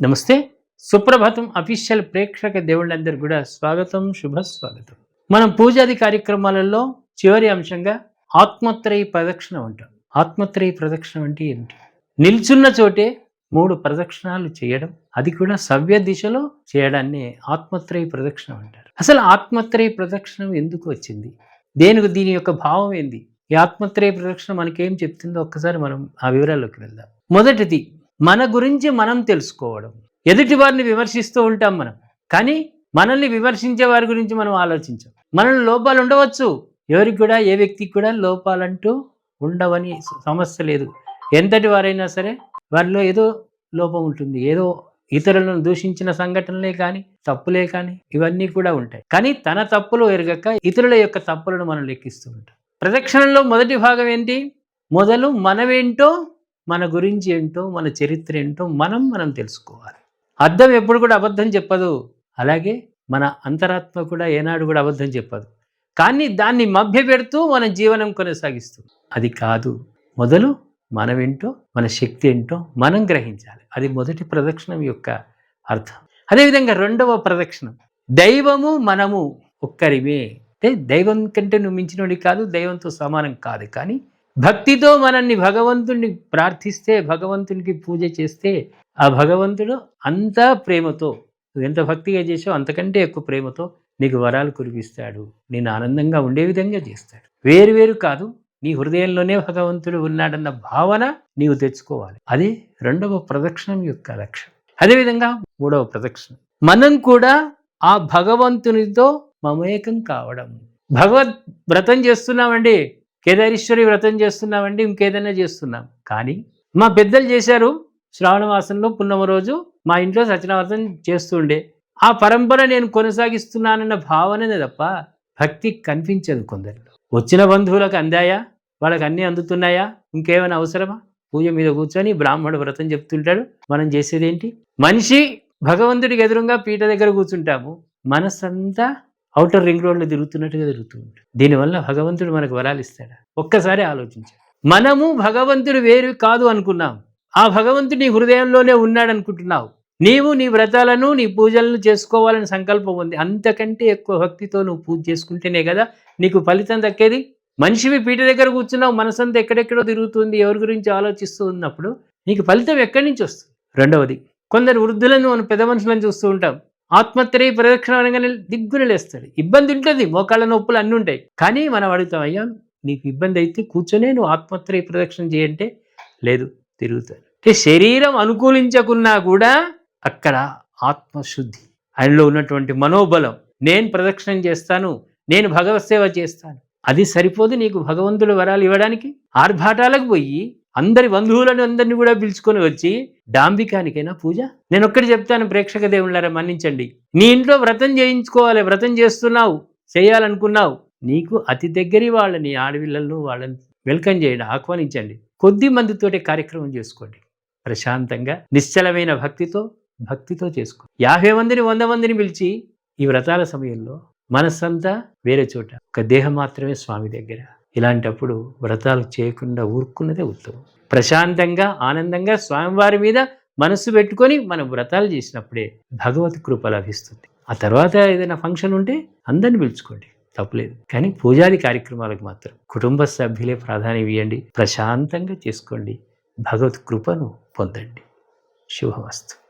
నమస్తే. సుప్రభాతం అఫీషియల్ ప్రేక్షక దేవుళ్ళందరూ కూడా స్వాగతం శుభ స్వాగతం మనం పూజాది కార్యక్రమాలలో చివరి అంశంగా ఆత్మత్రయ ప్రదక్షిణ అంటాం. ఆత్మత్రయ ప్రదక్షిణ అంటే ఏమిటి నిల్చున్న చోటే మూడు ప్రదక్షిణాలు చేయడం అది కూడా సవ్య దిశలో చేయడాన్ని ఆత్మత్రయ ప్రదక్షిణ అంటారు. అసలు ఆత్మత్రయ ప్రదక్షిణం ఎందుకు వచ్చింది? దేనికి దీని యొక్క భావం ఏంది? ఈ ఆత్మత్రయ ప్రదక్షిణ మనకేం చెప్తుందో ఒక్కసారి మనం ఆ వివరాల్లోకి వెళ్దాం. మొదటిది మన గురించి మనం తెలుసుకోవడం. ఎదుటి వారిని విమర్శిస్తూ ఉంటాం మనం. కానీ మనల్ని విమర్శించే వారి గురించి మనం ఆలోచించాం. మనల్ని లోపాలు ఉండవచ్చు. ఎవరికి కూడా ఏ వ్యక్తికి కూడా లోపాలంటూ ఉండవని సమస్య లేదు. ఎంతటి వారైనా సరే వారిలో ఏదో లోపం ఉంటుంది. ఏదో ఇతరులను దూషించిన సంఘటనలే కానీ తప్పులే కానీ ఇవన్నీ కూడా ఉంటాయి. కానీ తన తప్పులు ఎరగక ఇతరుల యొక్క తప్పులను మనం లెక్కిస్తూ ఉంటాం. ప్రదక్షిణలో మొదటి భాగం ఏంటి? మొదలు మనమేంటో మన గురించి ఏంటో మన చరిత్ర ఏంటో మనం మనం తెలుసుకోవాలి. అర్థం ఎప్పుడు కూడా అబద్ధం చెప్పదు. అలాగే మన అంతరాత్మ కూడా ఏనాడు కూడా అబద్ధం చెప్పదు. కానీ దాన్ని మభ్యపెడుతూ మన జీవనం కొనసాగిస్తూ. అది కాదు. మొదలు మనమేంటో మన శక్తి ఏంటో మనం గ్రహించాలి. అది మొదటి ప్రదక్షిణం యొక్క అర్థం. అదేవిధంగా రెండవ ప్రదక్షిణం. దైవము మనము ఒక్కరిమే. అంటే దైవం కంటే నువ్వు మించినోడి కాదు దైవంతో సమానం కాదు. కానీ భక్తితో మనల్ని భగవంతుడిని ప్రార్థిస్తే భగవంతునికి పూజ చేస్తే ఆ భగవంతుడు అంతా ప్రేమతో నువ్వు ఎంత భక్తిగా చేసావు అంతకంటే ఎక్కువ ప్రేమతో నీకు వరాలు కురిపిస్తాడు. నేను ఆనందంగా ఉండే విధంగా చేస్తాడు. వేరు వేరు కాదు నీ హృదయంలోనే భగవంతుడు ఉన్నాడన్న భావన నీవు తెచ్చుకోవాలి. అది రెండవ ప్రదక్షిణం యొక్క లక్ష్యం అదేవిధంగా మూడవ ప్రదక్షిణం. మనం కూడా ఆ భగవంతునితో మమేకం కావడం. భగవద్ వ్రతం చేస్తున్నామండి. కేదారేశ్వరి వ్రతం చేస్తున్నామండి ఇంకేదైనా చేస్తున్నాం. కానీ మా పెద్దలు చేశారు శ్రావణ మాసంలో పున్నమ రోజు మా ఇంట్లో సత్యనావ్రతం చేస్తుండే. ఆ పరంపర నేను కొనసాగిస్తున్నానన్న భావననే తప్ప భక్తి కనిపించదు కొందరిలో వచ్చిన బంధువులకు అందాయా? వాళ్ళకి అన్నీ అందుతున్నాయా? ఇంకేమైనా అవసరమా? పూజ మీద కూర్చొని బ్రాహ్మణుడు వ్రతం చెప్తుంటాడు. మనం చేసేది ఏంటి మనిషి భగవంతుడికి ఎదురుగా పీట దగ్గర కూర్చుంటాము. మనసంతా అవుటర్ రింగ్ రోడ్లో తిరుగుతున్నట్టుగా తిరుగుతూ ఉంటాడు. దీనివల్ల భగవంతుడు మనకు వరాలు ఇస్తాడా? ఒక్కసారి ఆలోచించాడు మనము భగవంతుడు వేరు కాదు అనుకున్నాం. ఆ భగవంతుడు నీ హృదయంలోనే ఉన్నాడు అనుకుంటున్నావు. నీవు నీ వ్రతాలను నీ పూజలను చేసుకోవాలని సంకల్పం ఉంది. అంతకంటే ఎక్కువ భక్తితో నువ్వు పూజ చేసుకుంటేనే కదా నీకు ఫలితం దక్కేది? మనిషివి పీట దగ్గర కూర్చున్నావు మనసంతా ఎక్కడెక్కడో తిరుగుతుంది ఎవరి గురించి ఆలోచిస్తూ ఉన్నప్పుడు నీకు ఫలితం ఎక్కడి నుంచి వస్తుంది? రెండవది కొందరు వృద్ధులను మనం పెద్ద మనుషులను చూస్తూ ఉంటాం. ఆత్మహత్య ప్రదక్షిణ అనగానే దిగ్గున లేస్తాడు. ఇబ్బంది ఉంటుంది మోకాళ్ళ నొప్పులు అన్నీ ఉంటాయి. కానీ మనం అడుగుతాం అయ్యా నీకు ఇబ్బంది అయితే కూర్చొనే నువ్వు ఆత్మహత్య ప్రదక్షిణ చేయంటే. లేదు తిరుగుతాడు. అంటే శరీరం అనుకూలించకున్నా కూడా అక్కడ ఆత్మశుద్ధి ఆయనలో ఉన్నటువంటి మనోబలం నేను ప్రదక్షిణం చేస్తాను నేను భగవత్ సేవ చేస్తాను అది సరిపోదు నీకు భగవంతుడు వరాలు ఇవ్వడానికి. ఆర్భాటాలకు పోయి అందరి బంధువులను అందరినీ కూడా పిలుచుకొని వచ్చి డాంబికానికైనా పూజ? నేను ఒక్కటి చెప్తాను ప్రేక్షక దేవుళ్ళారా మన్నించండి. నీ ఇంట్లో వ్రతం చేయించుకోవాలి వ్రతం చేస్తున్నావు చేయాలనుకున్నావు. నీకు అతి దగ్గరి వాళ్ళని ఆడపిల్లలను వాళ్ళని వెల్కమ్ చేయండి ఆహ్వానించండి. కొద్ది మందితోటి కార్యక్రమం చేసుకోండి. ప్రశాంతంగా నిశ్చలమైన భక్తితో భక్తితో చేసుకో యాభై మందిని వంద మందిని పిలిచి ఈ వ్రతాల సమయంలో మనస్సంతా వేరే చోట ఒక దేహం మాత్రమే స్వామి దగ్గర. ఇలాంటప్పుడు వ్రతాలు చేయకుండా ఊరుకున్నదే ఉత్తమం. ప్రశాంతంగా ఆనందంగా స్వామివారి మీద మనసు పెట్టుకొని మనం వ్రతాలు చేసినప్పుడే భగవత్ కృప లభిస్తుంది. ఆ తర్వాత ఏదైనా ఫంక్షన్ ఉంటే అందరిని పిలుచుకోండి. తప్పులేదు. కానీ పూజాది కార్యక్రమాలకు మాత్రం కుటుంబ సభ్యులే ప్రాధాన్యం ఇవ్వండి. ప్రశాంతంగా చేసుకోండి. భగవత్ కృపను పొందండి. శుభమస్తు.